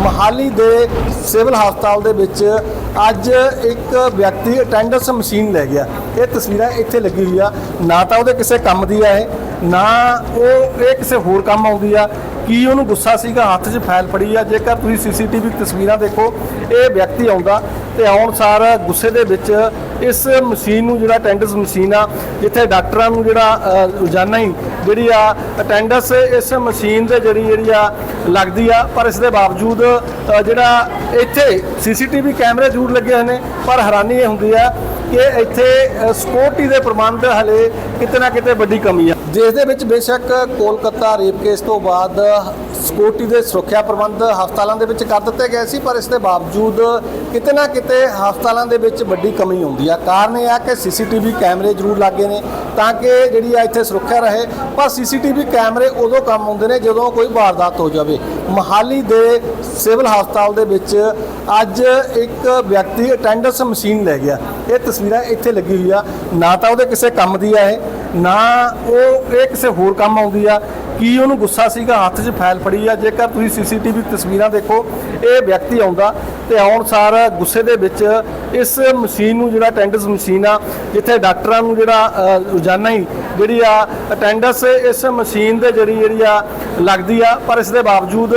ਮਹਾਲੀ ਦੇ ਸਿਵਲ ਹਸਪਤਾਲ ਦੇ ਵਿੱਚ ਅੱਜ ਇੱਕ ਵਿਅਕਤੀ ਅਟੈਂਡੈਂਸ ਮਸ਼ੀਨ ਲੈ ਗਿਆ। ਇਹ ਤਸਵੀਰਾਂ ਇੱਥੇ ਲੱਗੀ ਹੋਈ ਆ। ਨਾ ਤਾਂ ਉਹਦੇ ਕਿਸੇ ਕੰਮ ਦੀ ਆ ਇਹ ਨਾ ਉਹ ਇਹ ਕਿਸੇ ਹੋਰ ਕੰਮ ਆਉਂਦੀ ਆ। ਕੀ ਉਹਨੂੰ ਗੁੱਸਾ ਸੀਗਾ? ਹੱਥ 'ਚ ਫਾਈਲ ਫੜੀ ਆ। ਜੇਕਰ ਤੁਸੀਂ ਸੀਸੀਟੀਵੀ ਤਸਵੀਰਾਂ ਦੇਖੋ ਇਹ ਵਿਅਕਤੀ ਆਉਂਦਾ ਤੇ ਆਉਣ ਸਾਰ ਗੁੱਸੇ ਦੇ ਵਿੱਚ ਇਸ ਮਸ਼ੀਨ ਨੂੰ ਜਿਹੜਾ ਅਟੈਂਡੈਂਸ ਮਸ਼ੀਨ ਆ ਜਿੱਥੇ ਡਾਕਟਰਾਂ ਨੂੰ ਜਿਹੜਾ ਅ, ਰੋਜ਼ਾਨਾ ਹੀ ਜਿਹੜੀ ਆ ਅਟੈਂਡੈਂਸ ਇਸ ਮਸ਼ੀਨ ਦੇ ਜਿਹੜੀ ਜਿਹੜੀ ਆ ਲੱਗਦੀ ਆ, ਪਰ ਇਸ ਦੇ ਬਾਵਜੂਦ ਜਿਹੜਾ ਇੱਥੇ ਸੀਸੀਟੀਵੀ ਕੈਮਰੇ ਜ਼ਰੂਰ ਲੱਗੇ ਹੋਏ ਨੇ, ਪਰ ਹੈਰਾਨੀ ਇਹ ਹੁੰਦੀ ਆ ਕਿ ਇੱਥੇ ਸਿਕਿਉਰਿਟੀ ਦੇ ਪ੍ਰਬੰਧ ਹਲੇ ਕਿਤੇ ਨਾ ਕਿਤੇ ਵੱਡੀ ਕਮੀ ਆ। ਜਿਸ ਦੇ ਵਿੱਚ ਬੇਸ਼ੱਕ ਕੋਲਕਾਤਾ ਰੇਪ ਕੇਸ ਤੋਂ ਬਾਅਦ ਸਿਕਿਉਰਿਟੀ ਦੇ ਸੁਰੱਖਿਆ ਪ੍ਰਬੰਧ ਹਸਪਤਾਲਾਂ ਦੇ ਵਿੱਚ ਕਰ ਦਿੱਤੇ ਗਏ ਸੀ, ਪਰ ਇਸ ਦੇ ਬਾਵਜੂਦ ਕਿਤੇ ਨਾ ਕਿਤੇ ਹਸਪਤਾਲਾਂ ਦੇ ਵਿੱਚ ਵੱਡੀ ਕਮੀ ਆਉਂਦੀ ਆ। ਕਾਰਨ ਇਹ ਆ ਕਿ ਸੀਸੀਟੀਵੀ ਕੈਮਰੇ ਜ਼ਰੂਰ ਲੱਗੇ ਨੇ ਤਾਂ ਕਿ ਜਿਹੜੀ ਆ ਇੱਥੇ ਸੁਰੱਖਿਆ ਰਹੇ। ਪਰ ਸੀਸੀਟੀਵੀ ਕੈਮਰੇ ਉਦੋਂ ਕੰਮ ਆਉਂਦੇ ਨੇ ਜਦੋਂ ਕੋਈ ਵਾਰਦਾਤ ਹੋ ਜਾਵੇ। ਮਹਾਲੀ ਦੇ ਸਿਵਲ ਹਸਪਤਾਲ ਦੇ ਵਿੱਚ ਅੱਜ ਇੱਕ ਵਿਅਕਤੀ ਅਟੈਂਡੈਂਸ ਮਸ਼ੀਨ ਲੈ ਗਿਆ। ਇਹ ਤਸਵੀਰਾਂ ਇੱਥੇ ਲੱਗੀ ਹੋਈ ਆ ਨਾ ਤਾਂ ਉਹਦੇ ਕਿਸੇ ਕੰਮ ਦੀ ਆ ਇਹ। ਨਾ ਉਹ ਇਹ ਕਿਸੇ ਹੋਰ ਕੰਮ ਆਉਂਦੀ ਆ, ਕੀ ਉਹਨੂੰ ਗੁੱਸਾ ਸੀਗਾ, ਹੱਥ 'ਚ ਫਾਈਲ ਫੜੀ ਆ, ਜੇਕਰ ਤੁਸੀਂ ਸੀਸੀਟੀਵੀ ਤਸਵੀਰਾਂ ਦੇਖੋ, ਇਹ ਵਿਅਕਤੀ ਆਉਂਦਾ ਤੇ ਆਉਣ ਸਾਰ ਗੁੱਸੇ ਦੇ ਵਿੱਚ ਇਸ ਮਸ਼ੀਨ ਨੂੰ ਜਿਹੜਾ ਅਟੈਂਡੈਂਸ ਮਸ਼ੀਨ ਆ, ਜਿੱਥੇ ਡਾਕਟਰਾਂ ਨੂੰ ਜਿਹੜਾ ਰੋਜ਼ਾਨਾ ਹੀ ਜਿਹੜੀ ਆ ਅਟੈਂਡੈਂਸ ਇਸ ਮਸ਼ੀਨ ਦੇ ਜਿਹੜੀ ਜਿਹੜੀ ਆ ਲੱਗਦੀ ਆ, ਪਰ ਇਸ ਦੇ ਬਾਵਜੂਦ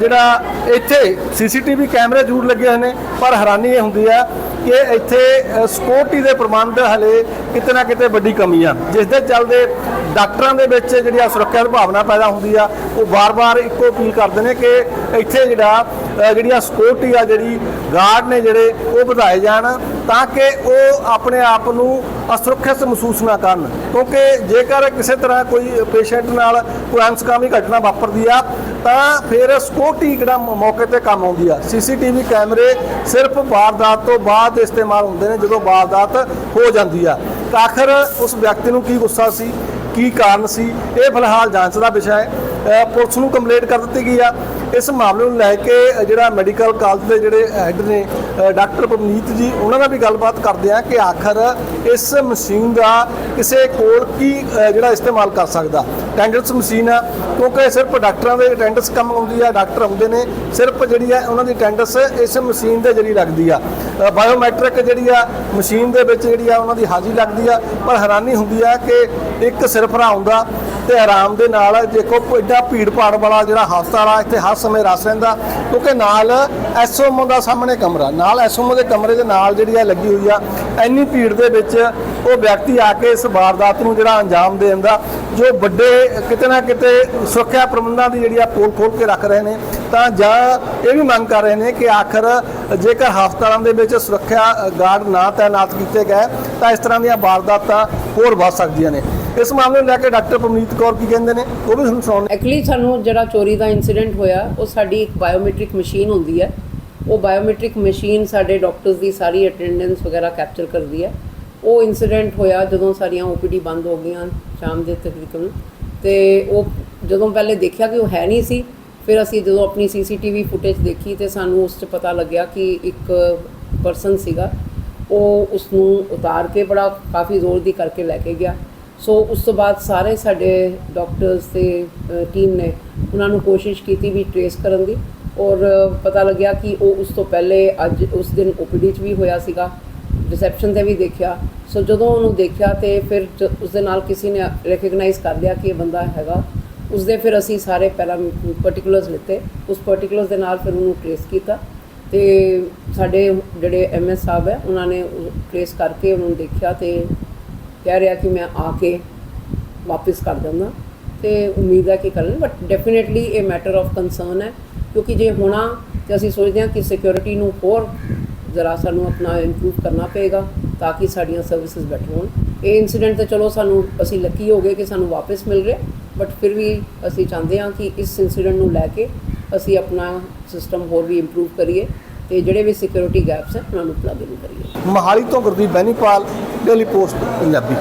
ਜਿਹੜਾ ਇੱਥੇ ਸੀਸੀਟੀਵੀ ਕੈਮਰੇ ਜ਼ਰੂਰ ਲੱਗੇ ਹੋਏ ਨੇ, ਪਰ ਹੈਰਾਨੀ ਇਹ ਹੁੰਦੀ ਆ ਕਿ ਇੱਥੇ ਸਿਕਿਉਰਿਟੀ ਦੇ ਪ੍ਰਬੰਧ ਹਲੇ ਕਿਤੇ ਨਾ ਕਿਤੇ ਵੱਡੀ ਕਮੀ ਆ। ਜਿਸ ਦੇ ਚੱਲਦੇ ਡਾਕਟਰਾਂ ਦੇ ਵਿੱਚ ਜਿਹੜੀ ਆ ਸੁਰੱਖਿਆ ਦੀ ਭਾਵਨਾ ਪੈਦਾ ਹੁੰਦੀ ਆ, ਉਹ ਵਾਰ-ਵਾਰ ਇੱਕੋ ਅਪੀਲ ਕਰਦੇ ਨੇ ਕਿ ਇੱਥੇ ਜਿਹੜਾ ਜਿਹੜੀਆਂ ਜਿਹੜੀ ਆ ਆ, ਜਿਹੜੀ ਗਾਰਡ ਨੇ ਜਿਹੜੇ, ਉਹ ਵਧਾਏ ਜਾਣ ਤਾਂ ਕਿ ਉਹ ਆਪਣੇ ਆਪ ਨੂੰ ਅਸੁਰੱਖਿਅਤ ਮਹਿਸੂਸ ਨਾ ਕਰਨ। ਕਿਉਂਕਿ ਜੇਕਰ ਕਿਸੇ ਤਰ੍ਹਾਂ ਕੋਈ ਪੇਸ਼ੈਂਟ ਨਾਲ ਕੋਈ ਅਨਸਕਾਮੀ ਘਟਨਾ ਵਾਪਰਦੀ ਆ ਤਾਂ ਫਿਰ ਸਿਕਿਉਰਿਟੀ ਜਿਹੜਾ ਮੌਕੇ ਤੇ ਕੰਮ ਆਉਂਦੀ ਆ। ਸੀਸੀਟੀਵੀ ਕੈਮਰੇ ਸਿਰਫ ਵਾਰਦਾਤ ਤੋਂ ਬਾਅਦ ਇਸਤੇਮਾਲ ਹੁੰਦੇ ਨੇ, ਜਦੋਂ ਵਾਰਦਾਤ ਹੋ ਜਾਂਦੀ ਆ। ਆਖਰ ਉਸ ਵਿਅਕਤੀ ਨੂੰ ਕੀ ਗੁੱਸਾ ਸੀ, ਕੀ ਕਾਰਨ ਸੀ? ਇਹ ਫਿਲਹਾਲ ਜਾਂਚ ਦਾ ਵਿਸ਼ਾ ਹੈ। ਪੁਲਿਸ ਨੂੰ ਕੰਪਲੇਂਟ ਕਰ ਦਿੱਤੀ ਗਈ ਆ। ਇਸ ਮਾਮਲੇ ਨੂੰ ਲੈ ਕੇ ਜਿਹੜਾ ਮੈਡੀਕਲ ਕਾਲਜ ਦੇ ਜਿਹੜੇ ਹੈੱਡ ਨੇ ਡਾਕਟਰ ਪਵਨੀਤ ਜੀ, ਉਹਨਾਂ ਨਾਲ ਵੀ ਗੱਲਬਾਤ ਕਰਦੇ ਆ ਕਿ ਆਖਰ ਇਸ ਮਸ਼ੀਨ ਦਾ ਕਿਸੇ ਕੋਲ ਕੀ ਜਿਹੜਾ ਇਸਤੇਮਾਲ ਕਰ ਸਕਦਾ। ਅਟੈਂਡੈਂਸ ਮਸ਼ੀਨ ਆ, ਕਿਉਂਕਿ ਸਿਰਫ ਡਾਕਟਰਾਂ ਦੇ ਅਟੈਂਡੈਂਸ ਕੰਮ ਆਉਂਦੀ ਆ ਡਾਕਟਰ ਆਉਂਦੇ ਨੇ, ਸਿਰਫ ਜਿਹੜੀ ਆ ਉਹਨਾਂ ਦੀ ਅਟੈਂਡੈਂਸ ਇਸ ਮਸ਼ੀਨ ਦੇ ਜਰੀ ਲੱਗਦੀ ਆ। ਬਾਇਓਮੈਟ੍ਰਿਕ ਜਿਹੜੀ ਆ ਮਸ਼ੀਨ ਦੇ ਵਿੱਚ ਜਿਹੜੀ ਆ ਉਹਨਾਂ ਦੀ ਹਾਜ਼ਰੀ ਲੱਗਦੀ ਆ, ਪਰ ਹੈਰਾਨੀ ਹੁੰਦੀ ਆ ਕਿ ਇੱਕ ਸਿਰਫਰਾ ਆਉਂਦਾ ਤੇ ਆਰਾਮ ਦੇ ਨਾਲ ਦੇਖੋ ਐਡਾ ਭੀੜ ਭਾੜ ਵਾਲਾ ਜਿਹੜਾ ਹਸਪਤਾਲ ਆ ਇੱਥੇ ਹਰ ਸਮੇਂ ਰਸ ਰਹਿੰਦਾ, ਕਿਉਂਕਿ ਨਾਲ ਐਸਓਮੋ ਦਾ ਸਾਹਮਣੇ ਕਮਰਾ, ਨਾਲ ਐਸਓਮੋ ਦੇ ਕਮਰੇ ਦੇ ਨਾਲ ਜਿਹੜੀ ਆ ਲੱਗੀ ਹੋਈ ਆ, ਇੰਨੀ ਭੀੜ ਦੇ ਵਿੱਚ ਉਹ ਵਿਅਕਤੀ ਆ ਕੇ ਇਸ ਵਾਰਦਾਤ ਨੂੰ ਜਿਹੜਾ ਅੰਜਾਮ ਦੇ ਦਿੰਦਾ ਜੋ ਵੱਡੇ ਕਿਤੇ ਨਾ ਕਿਤੇ ਸੁਰੱਖਿਆ ਪ੍ਰਬੰਧਾਂ ਦੀ ਜਿਹੜੀ ਆ ਪੋਲ ਖੋਲ ਕੇ ਰੱਖ ਰਹੇ ਨੇ, ਤਾਂ ਜਾਂ ਇਹ ਵੀ ਮੰਗ ਕਰ ਰਹੇ ਨੇ ਕਿ ਆਖਰ ਜੇਕਰ ਹਸਪਤਾਲਾਂ ਦੇ ਵਿੱਚ ਸੁਰੱਖਿਆ ਗਾਰਡ ਨਾ ਤਾਇਨਾਤ ਕੀਤੇ ਗਏ, ਤਾਂ ਇਸ ਤਰ੍ਹਾਂ ਦੀਆਂ ਵਾਰਦਾਤਾਂ ਹੋਰ ਵੱਧ ਸਕਦੀਆਂ ਨੇ। ਇਸ ਮਾਮਲੇ ਨੂੰ ਲੈ ਕੇ ਡਾਕਟਰ ਪਵਨੀਤ ਕੌਰ ਕੀ ਕਹਿੰਦੇ ਨੇ, ਉਹ ਵੀ ਤੁਹਾਨੂੰ ਸੁਣਾਉਣ ਐਕਚੁਅਲੀ ਸਾਨੂੰ ਜਿਹੜਾ ਚੋਰੀ ਦਾ ਇਨਸੀਡੈਂਟ ਹੋਇਆ, ਉਹ ਸਾਡੀ ਇੱਕ ਬਾਇਓਮੈਟ੍ਰਿਕ ਮਸ਼ੀਨ ਹੁੰਦੀ ਹੈ। ਉਹ ਬਾਇਓਮੈਟ੍ਰਿਕ ਮਸ਼ੀਨ ਸਾਡੇ ਡਾਕਟਰਸ ਦੀ ਸਾਰੀ ਅਟੈਂਡੈਂਸ ਵਗੈਰਾ ਕੈਪਚਰ ਕਰਦੀ ਹੈ। ਉਹ ਇਨਸੀਡੈਂਟ ਹੋਇਆ ਜਦੋਂ ਸਾਰੀਆਂ ਓਪੀਡੀ ਬੰਦ ਹੋ ਗਈਆਂ ਸ਼ਾਮ ਦੇ ਤਕਰੀਬਨ। ਤੇ ਉਹ ਜਦੋਂ ਪਹਿਲੇ ਦੇਖਿਆ ਕਿ ਉਹ ਹੈ ਨਹੀਂ ਸੀ, ਫਿਰ ਅਸੀਂ ਜਦੋਂ ਆਪਣੀ ਸੀਸੀਟੀਵੀ ਫੁਟੇਜ ਦੇਖੀ ਤੇ ਸਾਨੂੰ ਉਸ 'ਚ ਪਤਾ ਲੱਗਿਆ ਕਿ ਇੱਕ ਪਰਸਨ ਸੀਗਾ। ਉਹ ਉਸ ਨੂੰ ਉਤਾਰ ਕੇ ਬੜਾ ਕਾਫੀ ਜ਼ੋਰ ਦੀ ਕਰਕੇ ਲੈ ਕੇ ਗਿਆ। ਸੋ ਉਸ ਤੋਂ ਬਾਅਦ ਸਾਰੇ ਸਾਡੇ ਡਾਕਟਰਸ ਤੇ ਟੀਮ ਨੇ ਉਹਨਾਂ ਨੂੰ ਕੋਸ਼ਿਸ਼ ਕੀਤੀ ਵੀ ਟ੍ਰੇਸ ਕਰਨ ਦੀ ਔਰ ਪਤਾ ਲੱਗਿਆ ਕਿ ਉਹ ਉਸ ਤੋਂ ਪਹਿਲੇ ਅੱਜ ਉਸ ਦਿਨ ਓਪੀਡੀ 'ਚ ਵੀ ਹੋਇਆ ਸੀਗਾ ਰਿਸੈਪਸ਼ਨ ਤੇ ਵੀ ਦੇਖਿਆ। ਸੋ ਜਦੋਂ ਉਹਨੂੰ ਦੇਖਿਆ ਤੇ ਫਿਰ ਜ- ਉਸ ਦੇ ਨਾਲ ਕਿਸੇ ਨੇ ਰੈਕਗਨਾਈਜ਼ ਕਰ ਲਿਆ ਕਿ ਇਹ ਬੰਦਾ ਹੈਗਾ। ਉਸ ਦੇ ਫਿਰ ਅਸੀਂ ਸਾਰੇ ਪਹਿਲਾਂ ਪਾਰਟਿਕੂਲਰਸ ਲਿੱਤੇ। ਉਸ ਪਾਰਟਿਕੂਲਰਸ ਦੇ ਨਾਲ ਫਿਰ ਉਹਨੂੰ ਟ੍ਰੇਸ ਕੀਤਾ ਤੇ ਸਾਡੇ ਜਿਹੜੇ ਐਮਐਸ ਸਾਹਿਬ ਹੈ, ਉਹਨਾਂ ਨੇ ਟ੍ਰੇਸ ਕਰਕੇ ਉਹਨੂੰ ਦੇਖਿਆ ਤੇ ਕਹਿ ਰਿਹਾ ਕਿ ਮੈਂ ਆ ਕੇ ਵਾਪਸ ਕਰ ਦਿੰਦਾ ਤੇ ਉਮੀਦ ਹੈ ਕਿ ਕਰਨ ਬਟ ਡੈਫੀਨਿਟਲੀ ਇਹ ਮੈਟਰ ਆਫ ਕੰਸਰਨ ਹੈ, ਕਿਉਂਕਿ ਜੇ ਹੋਣਾ ਤੇ ਅਸੀਂ ਸੋਚਦੇ ਹਾਂ ਕਿ ਸਿਕਿਉਰਿਟੀ ਨੂੰ ਹੋਰ ਜ਼ਰਾ ਸਾਨੂੰ ਆਪਣਾ ਇੰਪਰੂਵ ਕਰਨਾ ਪਏਗਾ ਤਾਂ ਕਿ ਸਾਡੀਆਂ ਸਰਵਿਸਿਜ਼ ਬੈਟਰ ਹੋਣ। ਇਹ ਇਨਸੀਡੈਂਟ ਤਾਂ ਚਲੋ ਸਾਨੂੰ, ਅਸੀਂ ਲੱਕੀ ਹੋ ਗਏ ਕਿ ਸਾਨੂੰ ਵਾਪਸ ਮਿਲ ਰਿਹਾ ਬਟ ਫਿਰ ਵੀ ਅਸੀਂ ਚਾਹੁੰਦੇ ਹਾਂ ਕਿ ਇਸ ਇਨਸੀਡੈਂਟ ਨੂੰ ਲੈ ਕੇ ਅਸੀਂ ਆਪਣਾ ਸਿਸਟਮ ਹੋਰ ਵੀ ਇੰਪਰੂਵ ਕਰੀਏ। ਤੇ ਜਿਹੜੇ ਵੀ ਸਿਕਿਉਰਿਟੀ ਗੈਪਸ ਹੈ ਉਹਨਾਂ ਨੂੰ ਪਲੱਗ ਇਨ ਕਰੀਏ। ਮਹਾਲੀ ਤੋਂ ਗੁਰਦੀਪ ਬੈਨੀਪਾਲ ਡੇਲੀ ਪੋਸਟ ਪੰਜਾਬੀ।